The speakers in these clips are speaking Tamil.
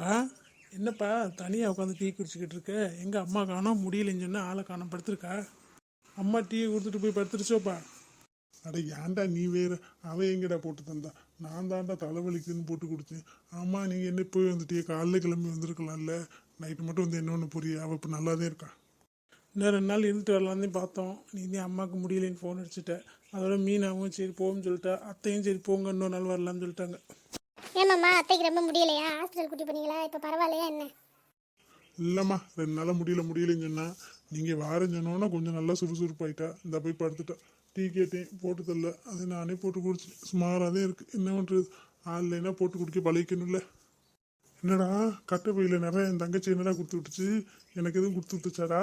பா என்னப்பா தனியாக உட்காந்து டீ குடிச்சிக்கிட்டு இருக்க? எங்கள் அம்மா காணோம் முடியலைன்னு சொன்னா ஆளை காணோம் படுத்திருக்கா? அம்மா டீயை கொடுத்துட்டு போய் படுத்துருச்சோப்பா. அட ஏன்டா நீ வேற? அவன் எங்கடா போட்டு தந்தா. நான் தான்டா தலைவலிக்குதுன்னு போட்டு கொடுத்தேன் ஆமா நீங்க என்ன போய் வந்துட்டியே? காலைல கிளம்பி வந்திருக்கலாம்ல. நைட்டு மட்டும் வந்து என்ன ஒன்று புரிய? அவள் இப்போ நல்லாதான் இருக்கா. இன்னும் ரெண்டு நாள் இருந்துட்டு வரலான்னு பார்த்தோம். நீ தான் அம்மாவுக்கு முடியலைன்னு ஃபோன் அடிச்சுட்ட. அதோட மீனாவும் சரி போகும்னு சொல்லிட்டா. அத்தையும் சரி போங்க இன்னொரு நாள் வரலாம்னு சொல்லிட்டாங்க. ஏமாம்மா அத்தைக்கு ரொம்ப முடியலையா? ஹாஸ்பிட்டல் கூட்டி போனீங்களா? இப்போ பரவாயில்லையா என்ன? இல்லைம்மா ரெண்டு நாளாக முடியல முடியலன்னு சொன்னால் நீங்கள் வாரம் சொன்னோன்னா கொஞ்சம் நல்லா சுறுசுறுப்பாயிட்டா. இந்த போய் படுத்துட்டா. டீ கேட்டேன் போட்டு தரல. அது நானே போட்டு குடிச்சு சுமாராக தான் இருக்குது என்ன பண்ணுறது ஆன்லைனாக போட்டு குடிக்க பழகிக்கணும்ல. என்னடா கட்டை பையில் நிறைய என் தங்கச்சி என்னடா கொடுத்து விட்டுச்சு? எனக்கு எதுவும் கொடுத்து விட்டுச்சாடா?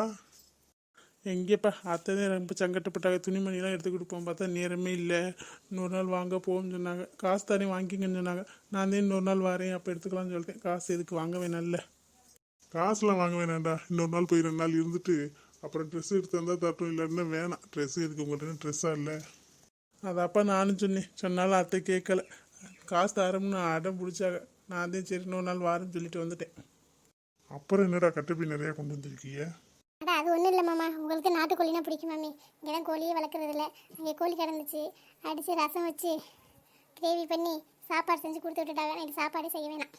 எங்கேப்பா அத்தை ரொம்ப சங்கட்டப்பட்டாங்க துணிமணிலாம் எடுத்து கொடுப்போம் பார்த்தா நேரமே இல்லை. இன்னொரு நாள் வாங்க போவோம்னு சொன்னாங்க. காசு தானே வாங்கிங்கன்னு சொன்னாங்க. நான் தான் இன்னொரு நாள் வரேன் அப்போ எடுத்துக்கலாம்னு சொல்லிட்டேன். காசு எதுக்கு வாங்க வேணாம்ல. காசுலாம் வாங்க வேணாம்டா. இன்னொரு நாள் போய் ரெண்டு நாள் இருந்துட்டு அப்புறம் ட்ரெஸ் எடுத்து வந்தால் தட்டும் இல்லைன்னா வேணாம். ட்ரெஸ் எதுக்கு உங்கள்கிட்ட ட்ரெஸ்ஸாக இல்லை. அதப்பா நானும் சொன்னேன். சொன்னாலும் அத்தை கேட்கல. காசு தரம்னு அடம் பிடிச்சாங்க. நான் தான் சரி இன்னொரு நாள் வாரேன்னு சொல்லிட்டு வந்துட்டேன். அப்புறம் என்னடா கட்டப்பி நிறையா கொண்டு வந்திருக்கீங்க? அட அது ஒன்றும் இல்லை மாமா. உங்களுக்கு நாட்டுக்கோழினா பிடிக்கும் மாமி. இங்கே தான் கோழியே வளர்க்குறது இல்லை அங்கே கோழி கிடந்துச்சு. அடித்து ரசம் வச்சு கிரேவி பண்ணி சாப்பாடு செஞ்சு கொடுத்து விட்டுட்டாங்க எனக்கு சாப்பாடே செய்ய வேணாம்.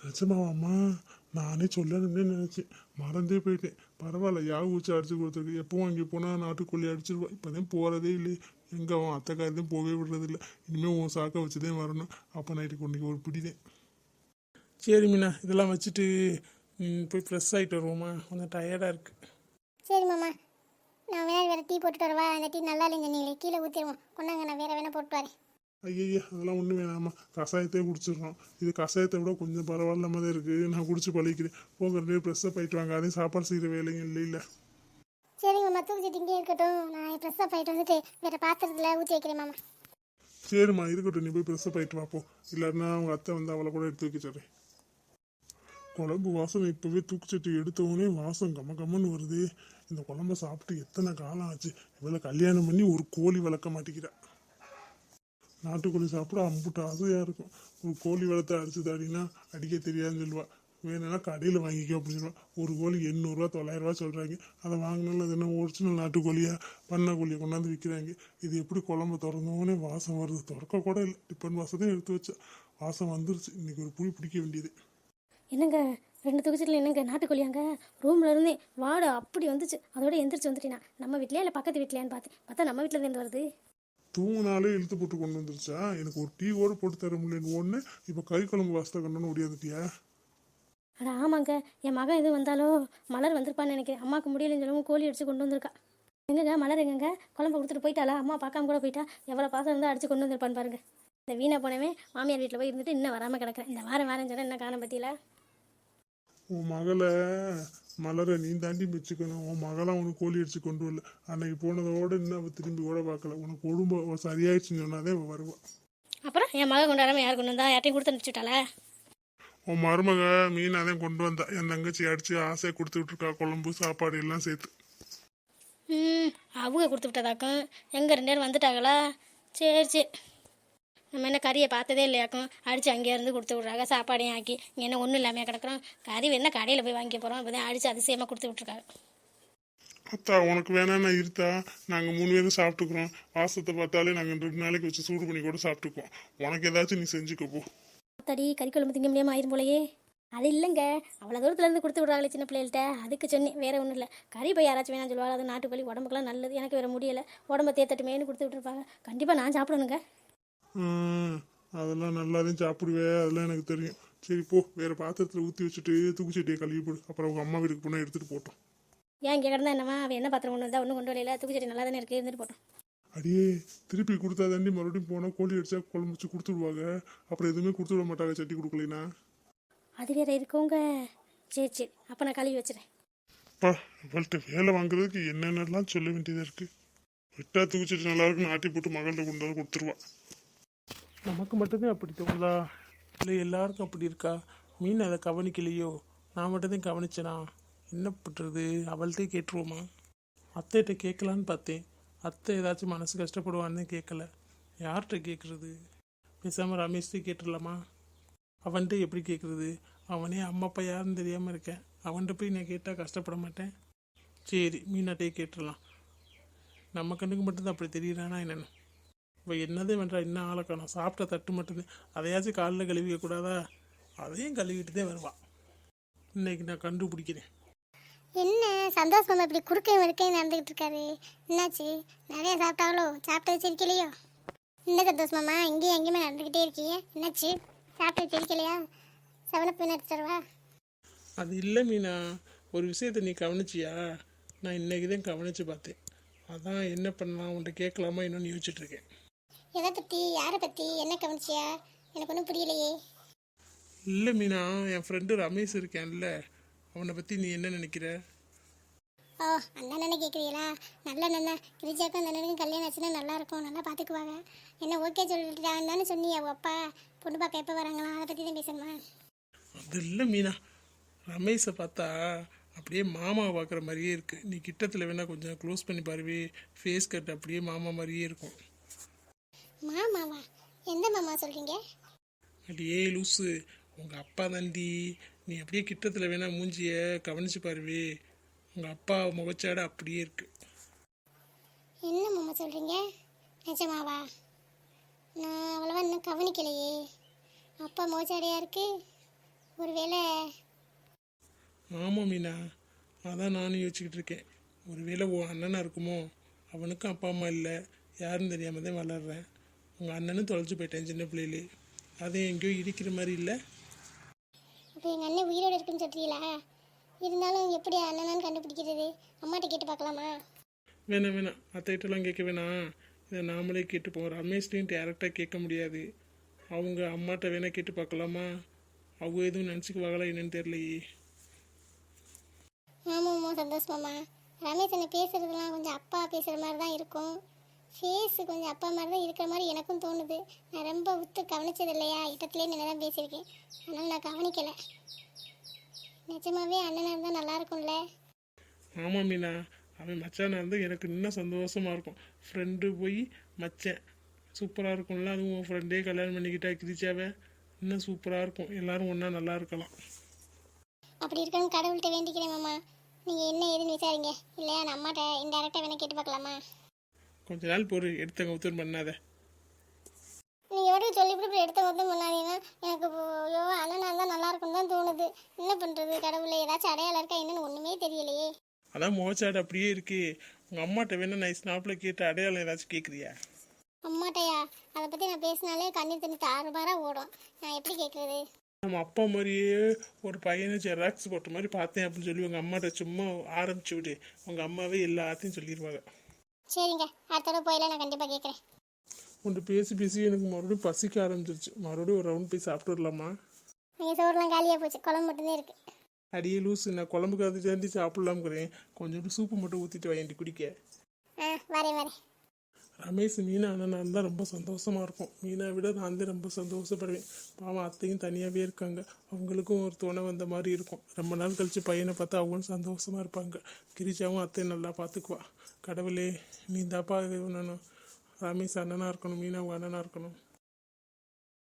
நிஜமாவாம்மா? நானே சொல்லணும்னே நினச்சேன். மறந்தே போயிட்டேன். பரவாயில்ல யாக ஊச்சி அடிச்சு கொடுத்துருக்கு? எப்போ அங்கே போனால் நாட்டுக்கோழி அடிச்சிருவா. இப்போதான் போகிறதே இல்லை எங்கே அவன் அத்தைக்காரதையும் போகவே விடுறதில்ல. இனிமேல் உன் சாக்கை வச்சுதான் வரணும். அப்போ நைட்டு கொண்டு ஒரு பிடிதேன் சரி மீனா. இதெல்லாம் வச்சுட்டு போய் ஃப்ரெஷ் ஆகிட்டு வருவோமா? கொஞ்சம் டயர்டாக இருக்குது சரி மாமா. நான் வேணா வேறு டீ போட்டுட்டு வரவா? அந்த டீ நல்லா இல்லைங்க. நீங்களே கீழே ஊற்றிடுவோம் கொண்டாங்க நான் வேறு வேணா போட்டு வரேன். ஐயய்யா அதெல்லாம் ஒன்றும் வேணாம்மா கஷாயத்தையே குடிச்சிடுறோம். இது கஷாயத்தை விட கொஞ்சம் பரவாயில்லாம தான் இருக்குது நான் குடிச்சு பழகிக்கிறேன். போங்க ரெண்டு ப்ரெஸ்ஸை போயிட்டு வாங்க. அதையும் சாப்பாடு செய்கிற வேலைங்க இல்லை இல்லை. சரிங்க மாமா. தூக்கிட்டு இங்கே இருக்கட்டும். நான் ப்ரெஸ்ஸாக போயிட்டு வந்துட்டு வேறு பாத்திரத்தில் ஊற்றி வைக்கிறேன் மாமா. சரிம்மா இருக்கட்டும். நீ போய் ப்ரெஸ்ஸை போயிட்டு வாப்போ இல்லைன்னா அவங்க அத்தை வந்து அவளை கூட எடுத்து வைக்க சொல்கிறேன் குழம்பு வாசனை இப்போவே தூக்குச்சட்டி எடுத்தவொடனே வாசம் கம கம்மன்னு வருது. இந்த குழம்ப சாப்பிட்டு எத்தனை காலம் ஆச்சு? இவளை கல்யாணம் பண்ணி ஒரு கோழி வளர்க்க மாட்டேங்கிறா. நாட்டுக்கோழி சாப்பிட அம்புட்டு ஆசையாக இருக்கும். ஒரு கோழி வளர்த்த அடிச்சு தாடினா அடிக்க தெரியாதுன்னு சொல்லுவா. வேணும்னா கடையில் வாங்கிக்கோ அப்படின்னு சொல்லுவாள் ஒரு கோழி எண்ணூறுரூவா தொள்ளாயிரரூவா சொல்கிறாங்க அதை வாங்கினாலும் அது என்ன ஒரிஜினல் நாட்டுக்கோழியாக பண்ணை கோழியை கொண்டாந்து விற்கிறாங்க இது எப்படி குழம்பு திறந்தோடனே வாசம் வருது? திறக்க கூட இல்லை. டிப்பன் வாசம் தான் எடுத்து வச்சா. வாசம் வந்துருச்சு. இன்றைக்கி ஒரு புளி பிடிக்க வேண்டியது. என்னங்க ரெண்டு தொகுச்சியில் என்னங்க நாட்டுக்கோழியாங்க? ரூமில் இருந்தே வாடை அப்படி வந்துச்சு. அதோட எந்திரிச்சு வந்துட்டேன். நம்ம வீட்லையா இல்லை பக்கத்து வீட்லையான்னு பார்த்தேன் பார்த்தா நம்ம வீட்டில் இருந்து வருது? தூங்கினாலே இழுத்து போட்டு கொண்டு வந்துருச்சா? எனக்கு ஒரு டீ கூட போட்டு தர முடியலன்னு ஒன்று இப்போ கறி குழம்பு வாசத்தை கண்டோன்னு ஓடியாந்துட்டியா? அட ஆமாங்க. என் மகன் எதுவும் வந்தாலோ மலர் வந்திருப்பான்னு நினைக்கிறேன். அம்மாவுக்கு முடியலன்னு சொல்லவும் கோழி அடிச்சு கொண்டு வந்திருக்கா. எங்கங்க மலர் எங்கங்க? குழம்பு கொடுத்துட்டு போயிட்டாளா? அம்மா பார்க்காம கூட போயிட்டா? எவ்வளோ பாசம் இருந்தால் அடிச்சு கொண்டு வந்திருப்பான்னு பாருங்க. இந்த வீணா போனவே மாமியார் வீட்டில் போய் இருந்துட்டு இன்னும் வராமல் கிடக்கிறேன். இந்த வாரம் வாரம் சொன்னா என்ன காண பற்றியில உன் மகளை மலரை நீ தாண்டி மிச்சுக்கணும். உன் மகளை உனக்கு கோழி அடிச்சு கொண்டு வரல. அன்னைக்கு போனதோட இன்னும் அவள் திரும்பி கூட பார்க்கல. உனக்கு குடும்பம் சரியாயிடுச்சுன்னு சொன்னாதே அவள் வருவாள் அப்புறம் என் மகன் கொண்டு வராமல் யார் கொண்டு வந்தா? யார்ட்டையும் கொடுத்து அனுப்பிச்சுட்டாளா? உன் மருமக மீனாதான் கொண்டு வந்தா. என் தங்கச்சி அடிச்சு ஆசையை கொடுத்து விட்டுருக்கா. குழம்பு சாப்பாடு எல்லாம் சேர்த்து. ம் அவங்க கொடுத்து விட்டதாக்கும். எங்கே ரெண்டு பேரும் வந்துட்டாங்களா? சரி சரி. நம்ம என்ன கறியை பார்த்ததே இல்லையாக்கும்? அடித்து அங்கேயே இருந்து கொடுத்து விட்றாங்க. சாப்பாடையும் ஆக்கி இங்கே என்ன ஒன்றும் இல்லாமல் கிடக்குறோம்? கறி வேணா கடையில் போய் வாங்கி போகிறோம் இப்போ தான் அடித்து அதிசயமாக கொடுத்து விட்ருக்காங்க அத்தா உனக்கு வேணாம்னா இருத்தா? நாங்கள் மூணு பேரும் சாப்பிட்டுக்குறோம். வாசத்தை பார்த்தாலே நாங்கள் ரெண்டு நாளைக்கு வச்சு சூடு பண்ணி கூட சாப்பிட்டுக்குவோம். உனக்கு ஏதாச்சும் நீ செஞ்சுக்க போ. தடி கறி குழம்பு திங்க முடியாமல் ஆயிரும் போலயே. அது இல்லைங்க. அவ்வளோ தூரத்துலேருந்து கொடுத்து விட்றாங்களே சின்ன பிள்ளைகள்கிட்ட அதுக்கு சொன்னேன் வேற ஒன்றும் இல்லை. கறி போய் யாராச்சும் வேணாம் சொல்லுவாங்க. அது நாட்டுக்கோழி உடம்புக்குலாம் நல்லது. எனக்கு வேற முடியலை. உடம்ப தேத்தட்டுமேனு கொடுத்து விட்டுருப்பாங்க. கண்டிப்பாக நான் சாப்பிடணுங்க. அதெல்லாம் நல்லாதான் சாப்பிடுவே அதெல்லாம் எனக்கு தெரியும். சரி போ. வேற பாத்திரத்தில் ஊற்றி வச்சுட்டு தூக்குச்சட்டியை கழுவி போடு. அப்புறம் உங்கள் அம்மா வீட்டுக்கு போனால் எடுத்துகிட்டு போட்டோம். ஏன் இங்கே கிடந்தா என்னமா அவன் என்ன பாத்திரம் கொண்டு வந்தா? ஒன்றும் கொண்டு வரல. தூக்குச்சட்டி நல்லா தானே இருக்குது இருந்துட்டு போட்டோம். அடியே திருப்பி கொடுத்தா தாண்டி மறுபடியும் போனால் கோழி அடிச்சா குழம்பு வச்சு கொடுத்துடுவாங்க அப்புறம் எதுவுமே கொடுத்து விட மாட்டாங்க சட்டி கொடுக்கலைன்னா. அது வேற இருக்கவங்க சரி சரி. அப்போ நான் கழுவி வச்சுறேன் அப்பா இவள்கிட்ட வேலை வாங்குறதுக்கு என்னென்னலாம் சொல்ல வேண்டியதாக இருக்குது விட்டா தூக்கிச்சிட்டு நல்லா இருக்குன்னு ஆட்டி போட்டு மகள்கிட்ட கொண்டு வந்து கொடுத்துருவா. நமக்கு மட்டும்தான் அப்படி தோணுதா? இல்லை எல்லாருக்கும் அப்படி இருக்கா? மீன் அதை கவனிக்கலையோ? நான் மட்டும்தான் கவனிச்சேனா? என்ன பண்ணுறது அவள்கிட்டே கேட்டுருவோமா? அத்தைகிட்ட கேட்கலான்னு பார்த்தேன். அத்தை ஏதாச்சும் மனசு கஷ்டப்படுவான்னு கேட்கல. யார்கிட்ட கேட்குறது? பேசாமல் ரமேஷ்டே கேட்டுடலாமா? அவன்கிட்ட எப்படி கேட்குறது? அவனே அம்மா அப்பா யாருன்னு தெரியாமல் இருக்கேன். அவன்கிட்ட போய் நான் கேட்டால் கஷ்டப்பட மாட்டேன். சரி மீனாட்டையே கேட்டுடலாம். நம்ம கண்ணுக்கு மட்டும்தான் அப்படி தெரியுறானா என்னென்னு. இப்போ என்னதே பண்ணுறா இன்னும் ஆளை காணோம்? சாப்பிட்ட தட்டு மட்டும்தான் அதையாச்சும் காலில் கழுவிக்க கூடாதா? அதையும் கழுவிட்டு தான் வருவான் இன்னைக்கு நான் கண்டுபிடிக்கிறேன். என்ன? சந்தோஷ் மாமா இப்படி குறுக்க மறுக்க நடந்துக்கிட்டு இருக்காரு. என்னாச்சு? நிறைய சாப்பிட்டாங்களோ சாப்பிட்டு வச்சிருக்கலையோ? இந்த சந்தோஷ் மாமா? இங்கேயும் எங்கேயுமே நடந்துக்கிட்டே இருக்கீங்க என்னாச்சு? சாப்பிட்டு வச்சிருக்கலையா? செவனப்பு எடுத்து தருவா அது இல்லை மீனா. ஒரு விஷயத்தை நீ கவனிச்சியா? நான் இன்னைக்கு தான் கவனித்து பார்த்தேன். அதான் என்ன பண்ணலாம்? உன்கிட்ட கேட்கலாமா? இன்னொன்று யோசிச்சுட்டு இருக்கேன். எதை பற்றி யாரை பற்றி என்ன கவனிச்சியா? எனக்கு ஒன்றும் புரியலையே. இல்லை மீனா என் ஃப்ரெண்டு ரமேஷ் இருக்கான்ல அவனை பற்றி நீ என்ன நினைக்கிற? ஓ அந்த அண்ணனை கேட்குறீங்களா நல்ல அண்ணன் கிரிஜாக்கும் அந்த அண்ணனுக்கும் கல்யாணம் ஆச்சுன்னா நல்லா இருக்கும். நல்லா பார்த்துக்குவாங்க என்ன ஓகே சொல்லிட்டாங்கன்னு தானே சொன்னி அவங்க அப்பா பொண்ணு பார்க்க எப்போ வராங்களா? அதை பற்றி தான் பேசணுமா? அது இல்லை மீனா. ரமேஷை பார்த்தா அப்படியே மாமா பார்க்குற மாதிரியே இருக்கு. நீ கிட்டத்தில் வேணா கொஞ்சம் க்ளோஸ் பண்ணி பாருவே. ஃபேஸ் கட் அப்படியே மாமா மாதிரியே இருக்கும். மாமாவா? எந்த மாமா சொல்கிறீங்க அப்படியே லூசு. உங்கள் அப்பா தாண்டி நீ அப்படியே கிட்டத்தில் வேணா மூஞ்சிய கவனிச்சு பாருவே. உங்கள் அப்பா முகச்சாடு அப்படியே இருக்கு. என்ன மாமா சொல்கிறீங்க நிஜமாவா? நான் அவ்வளோவா இன்னும் கவனிக்கலையே. அப்பா மோச்சாடையாக இருக்கு? ஒருவேளை ஆமாம் மீனா. அதான் நானும் யோசிச்சுக்கிட்டு இருக்கேன். ஒருவேளை உன் அண்ணனா இருக்குமோ? அவனுக்கும் அப்பா அம்மா இல்லை. யாருன்னு தெரியாம தான் வளர்றேன். உங்கள் அண்ணனும் தொலைச்சு போயிட்டேன் சின்ன பிள்ளையிலே. அதே எங்கேயோ இடிக்கிற மாதிரி இல்லை. அப்போ எங்கள் அண்ணன் உயிரோடு இருக்குன்னு சொல்கிறீங்களா இருந்தாலும் எப்படி அண்ணனான்னு கண்டுபிடிக்கிறது? அம்மாட்ட கேட்டு பார்க்கலாமா? வேணாம் வேணாம். அத்தைகிட்டலாம் கேட்க வேணாம். இதை நாமளே கேட்டுப்போம் ரமேஷ்டையும் டேரெக்டாக கேட்க முடியாது. அவங்க அம்மாட்ட வேணா கேட்டு பார்க்கலாமா? அவங்க எதுவும் நினச்சிக்குவாங்களா என்னன்னு தெரியலையே. ஆமாம்மா சந்தோஷ் மாமா. ரமேஷ் என்ன பேசுறதுலாம் கொஞ்சம் அப்பா பேசுகிற மாதிரி தான் இருக்கும். ஃபேஸ் கொஞ்சம் அப்பா மாதிரி தான் இருக்கிற மாதிரி எனக்கும் தோணுது. நான் ரொம்ப உத்து கவனிச்சது இல்லையா? இடத்துலேயே நின்று தான் பேசியிருக்கேன். அதனால் நான் கவனிக்கலை. நிஜமாவே அண்ணனாக இருந்தால் நல்லா இருக்கும்ல? ஆமாம் மீனா. அவன் மச்சானா இருந்து எனக்கு இன்னும் சந்தோஷமாக இருக்கும். ஃப்ரெண்டு போய் மச்சான். சூப்பராக இருக்கும்ல? அதுவும் உன் ஃப்ரெண்டே கல்யாணம் பண்ணிக்கிட்டா கிரிச்சாவே? இன்னும் சூப்பராக இருக்கும். எல்லாரும் ஒன்றா நல்லா இருக்கலாம். அப்படி இருக்கணும் கடவுள்கிட்ட வேண்டிக்கிறேன் மாமா. நீங்கள் என்ன ஏதுன்னு விசாரிங்க. இல்லையா? நான் அம்மாட்ட இன்டெரக்டாக வேணால் கேட்டு பார்க்கலாமா? கொஞ்ச நாள் பொறு எடுத்தங்க உத்தரம் பண்ணாத. நீங்கள் எவ்வளோ சொல்லிவிட்டு இப்படி எடுத்த மொத்தம் பண்ணாதீங்கன்னா எனக்கு ஐயோ அண்ணனாக இருந்தால் நல்லா இருக்கும்னு தான் தோணுது. என்ன பண்ணுறது கடவுளை ஏதாச்சும் அடையாளம் இருக்கா என்னன்னு ஒன்றுமே தெரியலையே. அதான் முகச்சாடு அப்படியே இருக்கு. உங்கள் அம்மாட்ட வேணா நைஸ் ஸ்னாப்பில் கேட்டு அடையாளம் ஏதாச்சும் கேட்குறியா அம்மாட்டையா? அதை பற்றி நான் பேசினாலே கண்ணீர் தண்ணி தாறுமாறாக ஓடும். நான் எப்படி கேட்குறது நம்ம அப்பா மாதிரியே ஒரு பையனை ஜெராக்ஸ் போட்ட மாதிரி பார்த்தேன் அப்படின்னு சொல்லி உங்கள் அம்மாட்ட சும்மா ஆரம்பிச்சு விடு. உங்கள் அம்மாவே எல்லாத்தையும் சொல்லிடுவாங்க சரிங்க அடுத்த தடவை போயில நான் கண்டிப்பாக கேட்குறேன் உன்ட்டு பேசி பேசி எனக்கு மறுபடியும் பசிக்க ஆரம்பிச்சிருச்சு. மறுபடியும் ஒரு ரவுண்ட் போய் சாப்பிட்டு வரலாமா நீங்கள் சோறுலாம் காலியாக போச்சு குழம்பு மட்டும்தான் இருக்குது அடியே லூசு நான் குழம்புக்கு அது சேர்ந்து சாப்பிடலாம்ங்கிறேன் கொஞ்சோண்டு சூப்பு மட்டும் ஊற்றிட்டு வாங்கிட்டு குடிக்க. ஆ வரேன் வரேன். ரமேஷ் மீனா அண்ணனா இருந்தால் ரொம்ப சந்தோஷமா இருக்கும் மீனா விட நான் தான் ரொம்ப சந்தோஷப்படுவேன். பாவம் அத்தையும் தனியாகவே இருக்காங்க. அவங்களுக்கும் ஒரு துணை வந்த மாதிரி இருக்கும். ரொம்ப நாள் கழிச்சு பையனை பார்த்தா அவங்களும் சந்தோஷமா இருப்பாங்க. கிரிஜாவும் அத்தையும் நல்லா பார்த்துக்குவா. கடவுளே நீ தாப்பா இது பண்ணணும். ரமேஷ் அண்ணனாக இருக்கணும் மீனாவுக்கு அண்ணனாக இருக்கணும்.